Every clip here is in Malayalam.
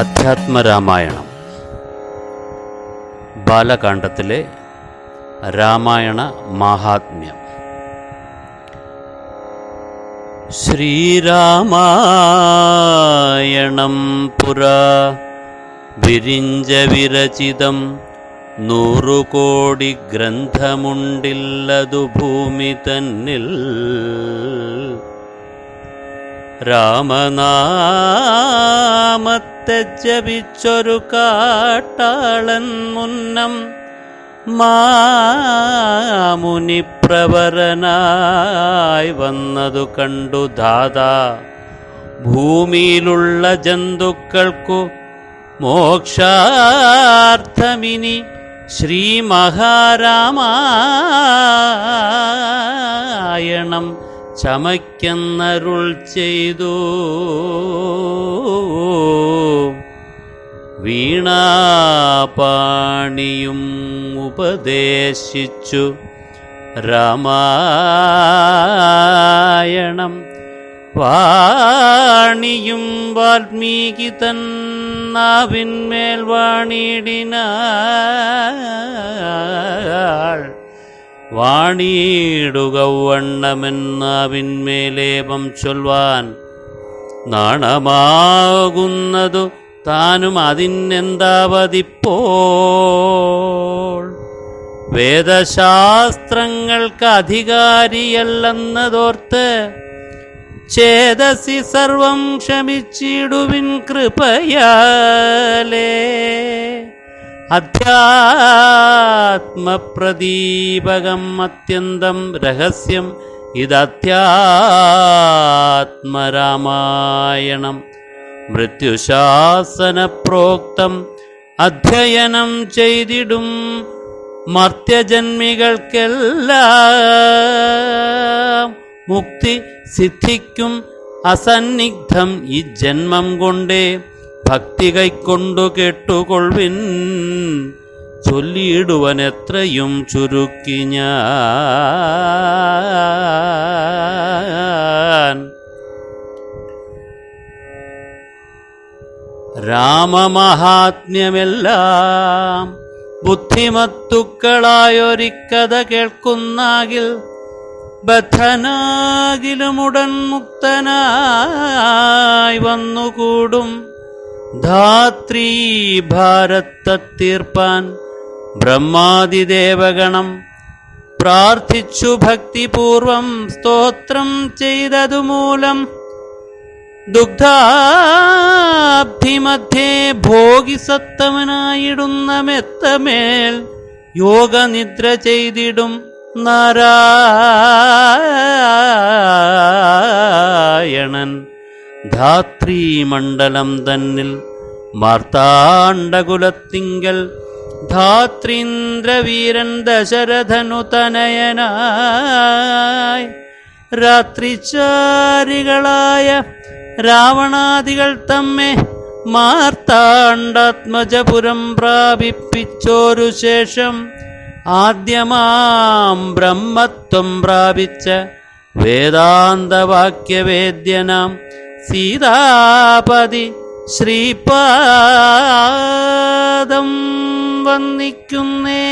അധ്യാത്മരാമായണം. ബാലകാണ്ഡത്തിലെ രാമായണ മാഹാത്മ്യം. ശ്രീരാമായണം പുരാ വിരിഞ്ച വിരചിതം നൂറുകോടി ഗ്രന്ഥമുണ്ടില്ലതു ഭൂമി തന്നിൽ. രാമനാമത്തെ ജപിച്ചൊരു കാട്ടാളൻ മുന്നം മാമുനി പ്രവരനായി വന്നതു കണ്ടു ദാദാ ഭൂമിയിലുള്ള ജന്തുക്കൾക്കു മോക്ഷാർത്ഥമിനി ശ്രീ മഹാരാമായണം ചമയ്ക്കെന്നരുൾ ചെയ്തു. വീണാപാണിയും ഉപദേശിച്ചു. രാമായണം വാണിയും വാൽമീകി തന്നാവിന്മേൽ വാണിടിനാൾ വാണിയിടുക വണ്ണമെന്നാവിന്മേലേപം ചൊൽവാൻ നാണമാകുന്നതു താനും അതിനെന്താവതിപ്പോൾ? വേദശാസ്ത്രങ്ങൾക്ക് അധികാരിയല്ലെന്നതോർത്ത് ചേതസി സർവം ക്ഷമിച്ചിടുവിൻ കൃപയാലേ. അധ്യാത്മപ്രദീപകം അത്യന്തം രഹസ്യം ഇതധ്യാത്മരാമായണം. മൃത്യുശാസനപ്രോക്തം അധ്യയനം ചെയ്തിടും മർത്യജന്മികൾക്കെല്ലാം. മുക്തി സിദ്ധിക്കും അസന്നിഗ്ധം ഈ ജന്മം കൊണ്ടേ. ഭക്തി കൈക്കൊണ്ടു കേട്ടുകൊള്ളിൻ ചൊല്ലിയിടുവൻ എത്രയും ചുരുക്കി ഞാൻ. രാമമഹാത്മ്യമെല്ലാം ബുദ്ധിമത്തുക്കളായൊരിക്കഥ കേൾക്കുന്നാകിൽ ബദ്ധനാകിലുമുടൻ മുക്തനായി വന്നുകൂടും. ധാത്രീ ഭാരത്ത തീർപ്പാൻ ബ്രഹ്മാതിദേവഗണം പ്രാർത്ഥിച്ചു ഭക്തിപൂർവം സ്തോത്രം ചെയ്തതുമൂലം ദുഗ്ധാബ്ധിമധ്യേ ഭോഗിസത്തമനായിടുന്ന മെത്തമേൽ യോഗനിദ്ര ചെയ്തിടും നാരായണൻ. ധാത്രീമണ്ഡലം തന്നിൽ മാർത്താണ്ഡകുലത്തിങ്കൽ ധാത്രീന്ദ്രവീരൻ ദശരഥനു തനയനായി രാത്രിചാരികളായ രാവണാദികൾ തമ്മെ മാർത്താണ്ഡാത്മജപുരം പ്രാപിപ്പിച്ചോരു ശേഷം ആദ്യമാം ബ്രഹ്മത്വം പ്രാപിച്ച വേദാന്തവാക്യവേദ്യനാം സീതാപതി ശ്രീപാദം വന്നിക്കുന്നേ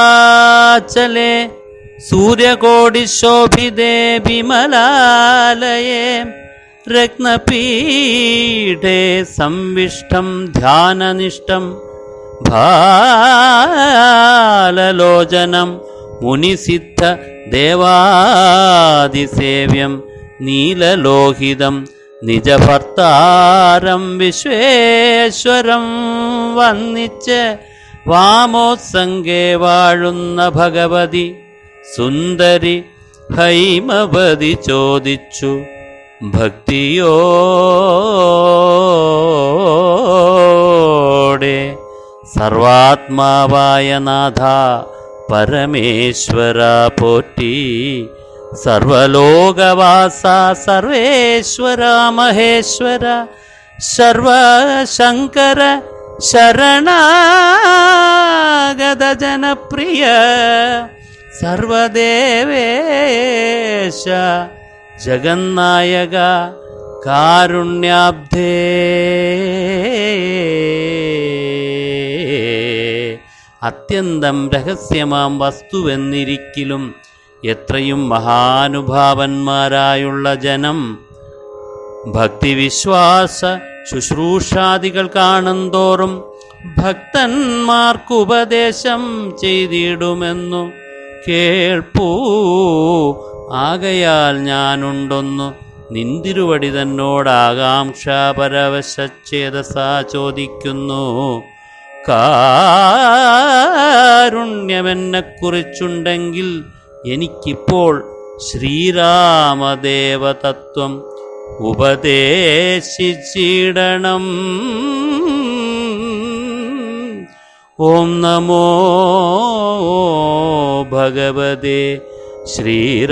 കൈലാസാചലെ സൂര്യകോടിശോഭിതേ വിമലാലയേ. രത്നപീഠേ സംവിഷ്ടം ധ്യാനനിഷ്ടം ഭാലലോചനം മുനിസിദ്ധ ദേവാദിസേവ്യം നീലലോഹിതം നിജഭർത്താരം വിശ്വേശ്വരം വന്നിച്ച് വാമോത്സംഗേ വാഴുന്ന ഭഗവതി സുന്ദരി ഹൈമവതി ചോദിച്ചു ഭക്തിയോടെ സർവാത്മാവായ നാഥ परमेश्वरा पोटी। सर्वलोकवासा सर्वेश्वरा महेश्वर। सर्वशङ्कर शरणागदजनप्रिय सर्वदेवेश जगन्नायक कारुण्याब्धे। അത്യന്തം രഹസ്യമാം വസ്തുവെന്നിരിക്കലും എത്രയും മഹാനുഭാവന്മാരായുള്ള ജനം. ഭക്തിവിശ്വാസ ശുശ്രൂഷാദികൾ കാണുന്തോറും ഭക്തന്മാർക്കുപദേശം ചെയ്തിടുമെന്നു കേൾപ്പൂ. ആകയാൽ ഞാനുണ്ടൊന്നു നിന്തിരുവടി തന്നോട് ആകാംക്ഷാപരവശച്ഛേദസാ ചോദിക്കുന്നു. കാരുണ്യമെന്നെക്കുറിച്ചുണ്ടെങ്കിൽ എനിക്കിപ്പോൾ ശ്രീരാമദേവതത്വം ഉപദേശിച്ചിടണം. ഓം നമോ ഭഗവതേ ശ്രീരാമചന്ദ്രായ.